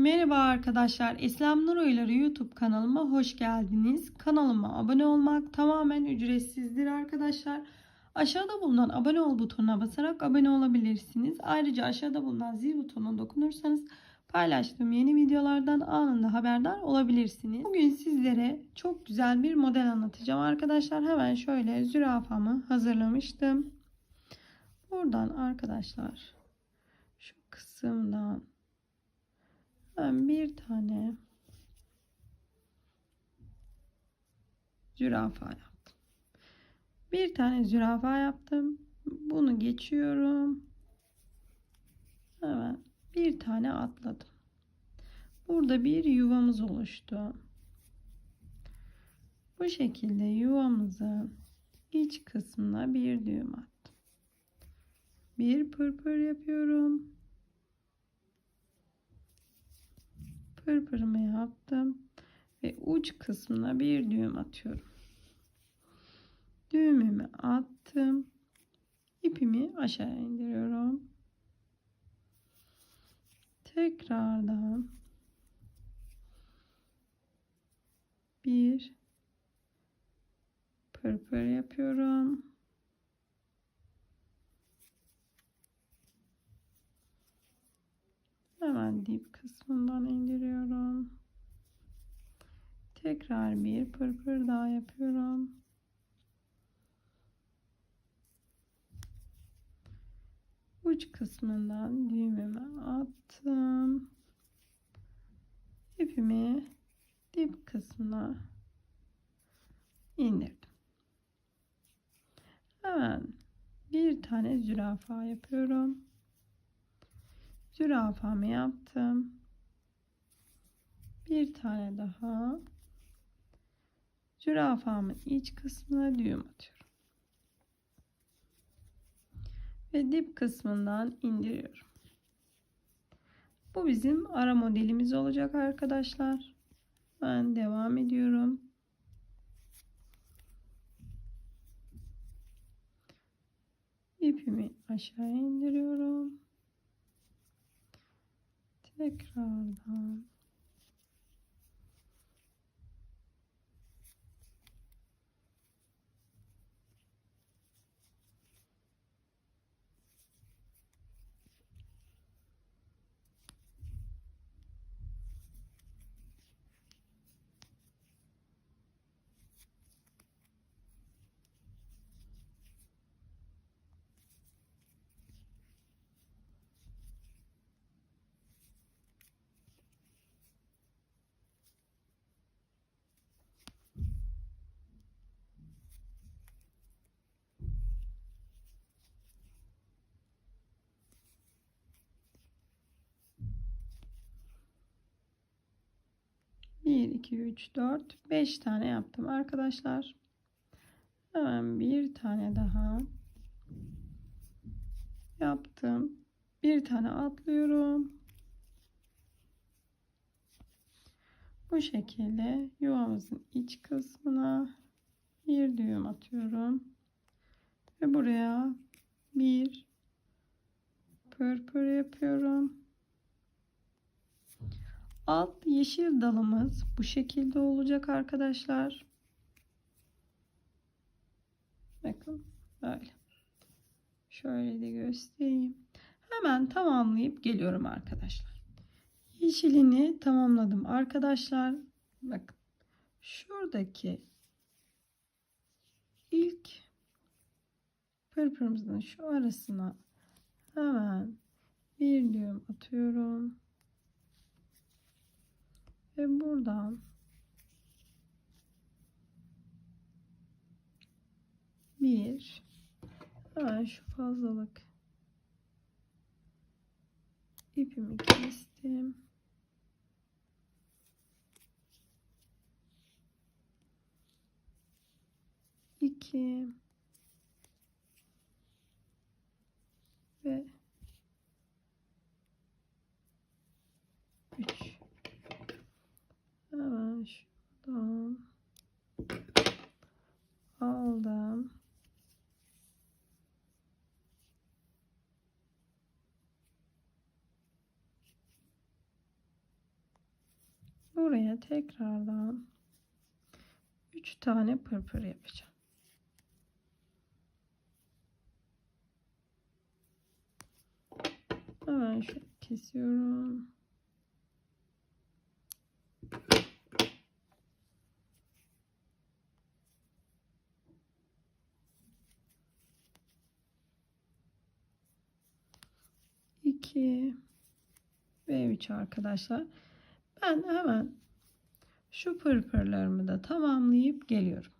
Merhaba arkadaşlar. İslam Nur Oyları YouTube kanalıma hoş geldiniz. Kanalıma abone olmak tamamen ücretsizdir arkadaşlar. Aşağıda bulunan abone ol butonuna basarak abone olabilirsiniz. Ayrıca aşağıda bulunan zil butonuna dokunursanız paylaştığım yeni videolardan anında haberdar olabilirsiniz. Bugün sizlere çok güzel bir model anlatacağım arkadaşlar. Hemen şöyle zürafamı hazırlamıştım. Buradan arkadaşlar şu kısımdan ben bir tane zürafa yaptım. Bir tane zürafa yaptım. Bunu geçiyorum. Hemen bir tane atladım. Burada bir yuvamız oluştu. Bu şekilde yuvamızın iç kısmına bir düğüm attım. Bir pırpır yapıyorum. Pırpırımı yaptım ve uç kısmına bir düğüm atıyorum. Düğümümü attım. ipimi aşağı indiriyorum. Tekrardan bir pırpır yapıyorum. Hemen dip kısmından indiriyorum. Tekrar bir pırpır daha yapıyorum. Uç kısmından düğümümü attım. İpimi dip kısmına indirdim. Hemen bir tane zürafa yapıyorum zürafamı yaptım. Bir tane daha zürafamın iç kısmına düğüm atıyorum. Ve dip kısmından indiriyorum. Bu bizim ara modelimiz olacak arkadaşlar. Ben devam ediyorum. İpimi aşağı indiriyorum tekrardan Bir, iki, üç, dört, beş tane yaptım arkadaşlar. Hemen bir tane daha yaptım. Bir tane atlıyorum. Bu şekilde yuvamızın iç kısmına bir düğüm atıyorum. Ve buraya bir pırpır yapıyorum. Alt yeşil dalımız bu şekilde olacak arkadaşlar. Bakın böyle. Şöyle de göstereyim. Hemen tamamlayıp geliyorum arkadaşlar. Yeşilini tamamladım arkadaşlar. Bakın şuradaki ilk pırpırımızın şu arasına hemen bir düğüm atıyorum. Ve buradan bir hemen şu fazlalık ipimi kestim. iki ve üç. Hemen şuradan aldım. Buraya tekrardan 3 tane pırpır yapacağım. Hemen şöyle kesiyorum. İki ve üç arkadaşlar. Ben hemen şu pırpırlarımı da tamamlayıp geliyorum.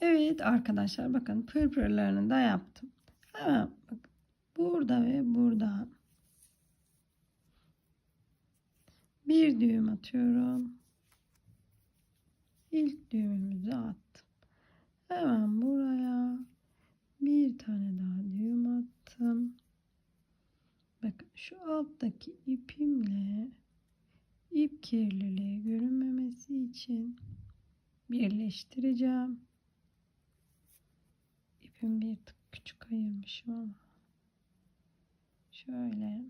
Evet arkadaşlar bakın pırpırlarını da yaptım. Hemen bakın burada ve burada bir düğüm atıyorum. İlk düğümümüzü attım. Hemen buraya bir tane daha düğüm attım. Bakın şu alttaki ipimle ip kirliliği görünmemesi için birleştireceğim. İpim bir tık küçük ayırmışım ama şöyle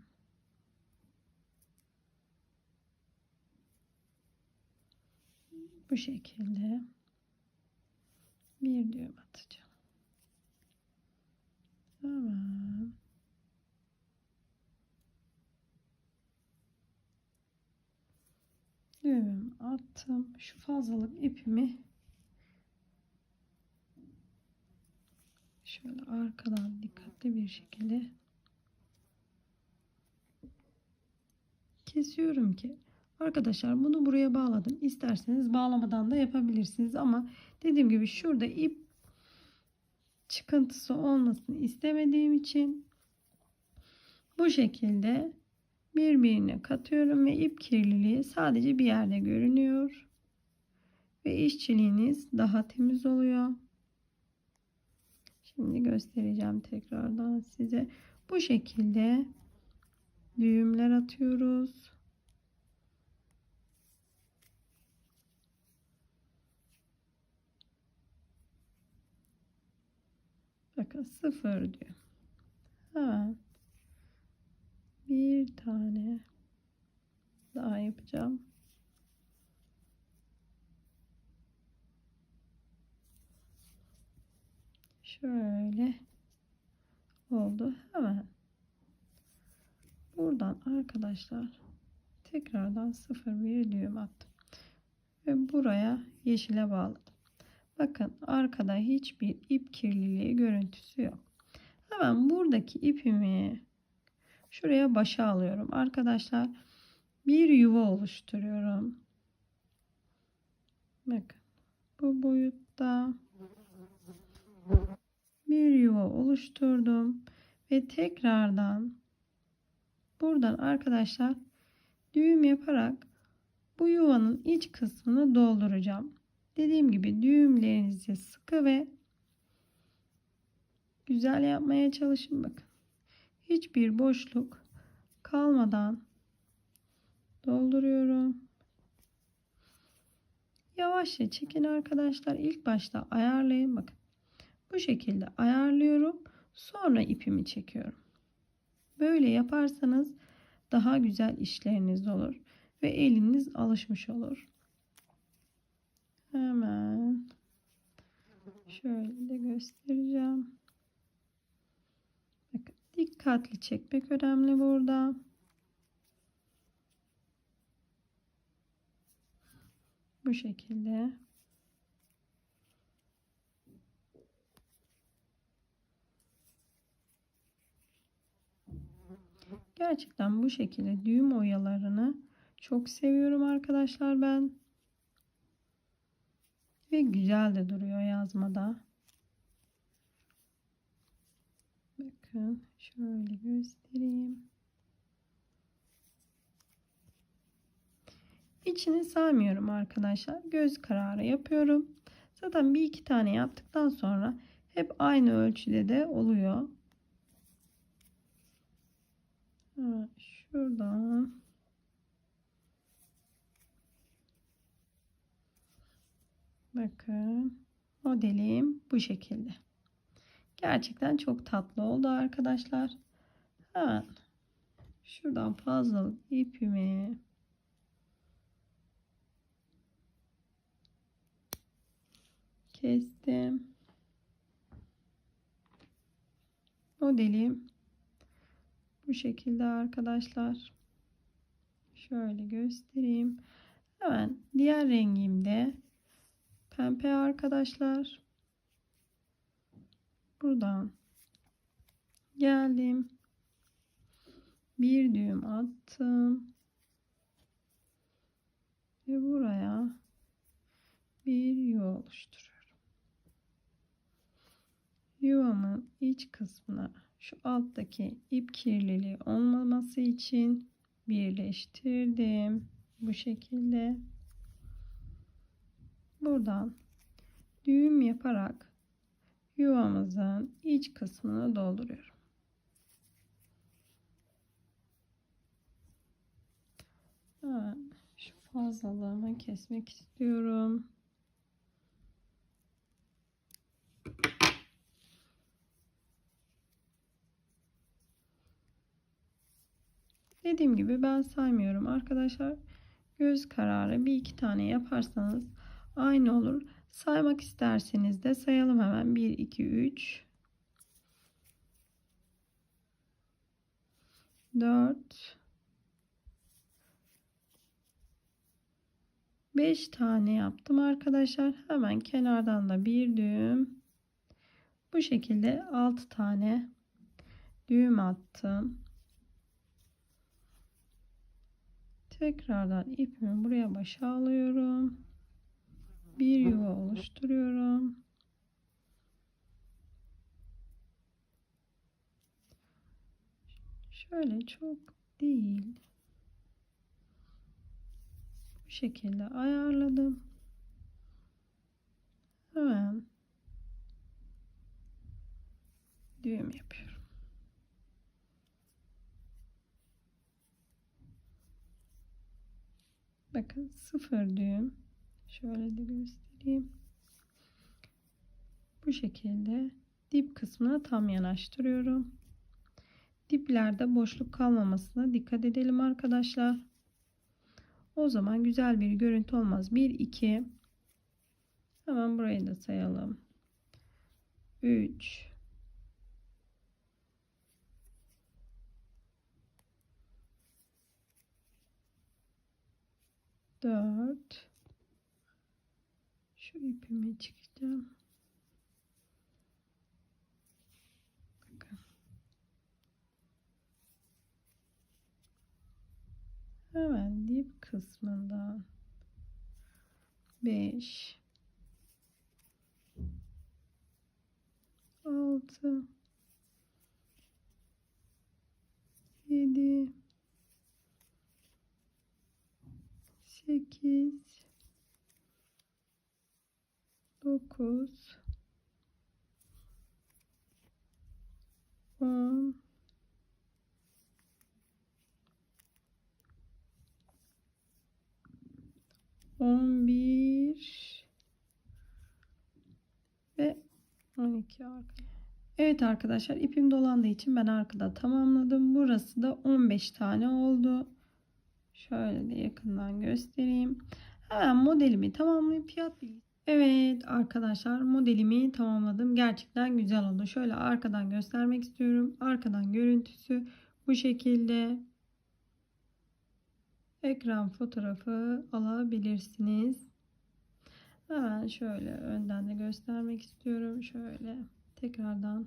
bu şekilde bir düğüm atacağım. Tamam. Düğümümü attım. Şu fazlalık ipimi şöyle arkadan dikkatli bir şekilde kesiyorum ki arkadaşlar bunu buraya bağladım. İsterseniz bağlamadan da yapabilirsiniz ama dediğim gibi şurada ip çıkıntısı olmasını istemediğim için bu şekilde birbirine katıyorum ve ip kirliliği sadece bir yerde görünüyor ve işçiliğiniz daha temiz oluyor. Şimdi göstereceğim tekrardan size. Bu şekilde düğümler atıyoruz. Bakın sıfır düğüm. Hemen bir tane daha yapacağım. Şöyle oldu. Hemen buradan arkadaşlar tekrardan sıfır bir düğüm attım. Ve buraya yeşile bağladım. Bakın arkada hiçbir ip kirliliği görüntüsü yok. Hemen buradaki ipimi şuraya başa alıyorum. Arkadaşlar bir yuva oluşturuyorum. Bakın bu boyutta bir yuva oluşturdum ve tekrardan buradan arkadaşlar düğüm yaparak bu yuvanın iç kısmını dolduracağım. Dediğim gibi düğümlerinizi sıkı ve güzel yapmaya çalışın bakın. Hiçbir boşluk kalmadan dolduruyorum. Yavaşça çekin arkadaşlar. İlk başta ayarlayın bakın. Bu şekilde ayarlıyorum. Sonra ipimi çekiyorum. Böyle yaparsanız daha güzel işleriniz olur ve eliniz alışmış olur. Hemen şöyle de göstereceğim. Dikkatli çekmek önemli burada. Bu şekilde. Gerçekten bu şekilde düğüm oyalarını çok seviyorum arkadaşlar ben. Ve güzel de duruyor yazmada. Bakın şöyle göstereyim. İçini saymıyorum arkadaşlar. Göz kararı yapıyorum. Zaten bir iki tane yaptıktan sonra hep aynı ölçüde de oluyor. şuradan bakın modelim bu şekilde. Gerçekten çok tatlı oldu arkadaşlar. Ha, şuradan fazlalık ipimi kestim. Modeli bu şekilde arkadaşlar. Şöyle göstereyim. Hemen diğer rengimde pembe arkadaşlar. Buradan geldim. Bir düğüm attım. Ve buraya bir yuva oluşturuyorum. Yuvamın iç kısmına şu alttaki ip kirliliği olmaması için birleştirdim. Bu şekilde. Buradan düğüm yaparak yuvamızın iç kısmını dolduruyorum. Hemen şu fazlalığımı kesmek istiyorum. Dediğim gibi ben saymıyorum arkadaşlar. Göz kararı bir iki tane yaparsanız aynı olur. Saymak isterseniz de sayalım hemen. 1, 2, 3, 4, 5 tane yaptım arkadaşlar. Hemen kenardan da bir düğüm. Bu şekilde 6 tane düğüm attım. Tekrardan ipimi buraya başa alıyorum. Bir yuva oluşturuyorum. Şöyle çok değil. Bu şekilde ayarladım. Hemen düğüm yapıyorum. Bakın sıfır düğüm. Şöyle de göstereyim. Bu şekilde dip kısmına tam yanaştırıyorum. Diplerde boşluk kalmamasına dikkat edelim arkadaşlar. O zaman güzel bir görüntü olmaz. 1 2 Hemen burayı da sayalım. 3 4 şu ipimi çıkacağım. Hemen dip kısmından 5 6 7 8 9 10 11 ve 12 arkaya. Evet arkadaşlar ipim dolandığı için ben arkada tamamladım. Burası da 15 tane oldu. Şöyle de yakından göstereyim. Hemen modelimi tamamlayıp fiyat bilgisi. Evet arkadaşlar modelimi tamamladım. Gerçekten güzel oldu. Şöyle arkadan göstermek istiyorum. Arkadan görüntüsü bu şekilde. Ekran fotoğrafı alabilirsiniz. Hemen şöyle önden de göstermek istiyorum. Şöyle tekrardan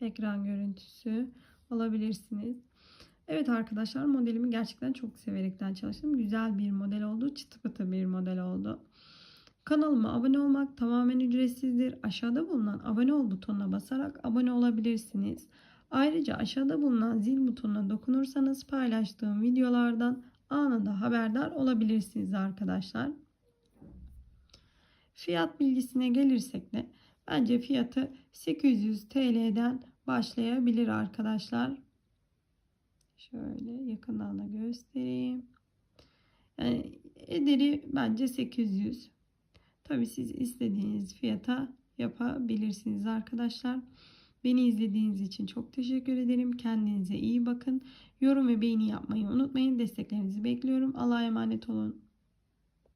ekran görüntüsü alabilirsiniz. Evet arkadaşlar modelimi gerçekten çok severekten çalıştım. Güzel bir model oldu. Çıtı pıtı bir model oldu. Kanalıma abone olmak tamamen ücretsizdir. Aşağıda bulunan abone ol butonuna basarak abone olabilirsiniz. Ayrıca aşağıda bulunan zil butonuna dokunursanız paylaştığım videolardan anında haberdar olabilirsiniz arkadaşlar. Fiyat bilgisine gelirsek de bence fiyatı 800 TL'den başlayabilir arkadaşlar. Şöyle yakından da göstereyim. Yani ederi bence 800. Tabi siz istediğiniz fiyata yapabilirsiniz arkadaşlar. Beni izlediğiniz için çok teşekkür ederim. Kendinize iyi bakın. Yorum ve beğeni yapmayı unutmayın. Desteklerinizi bekliyorum. Allah'a emanet olun.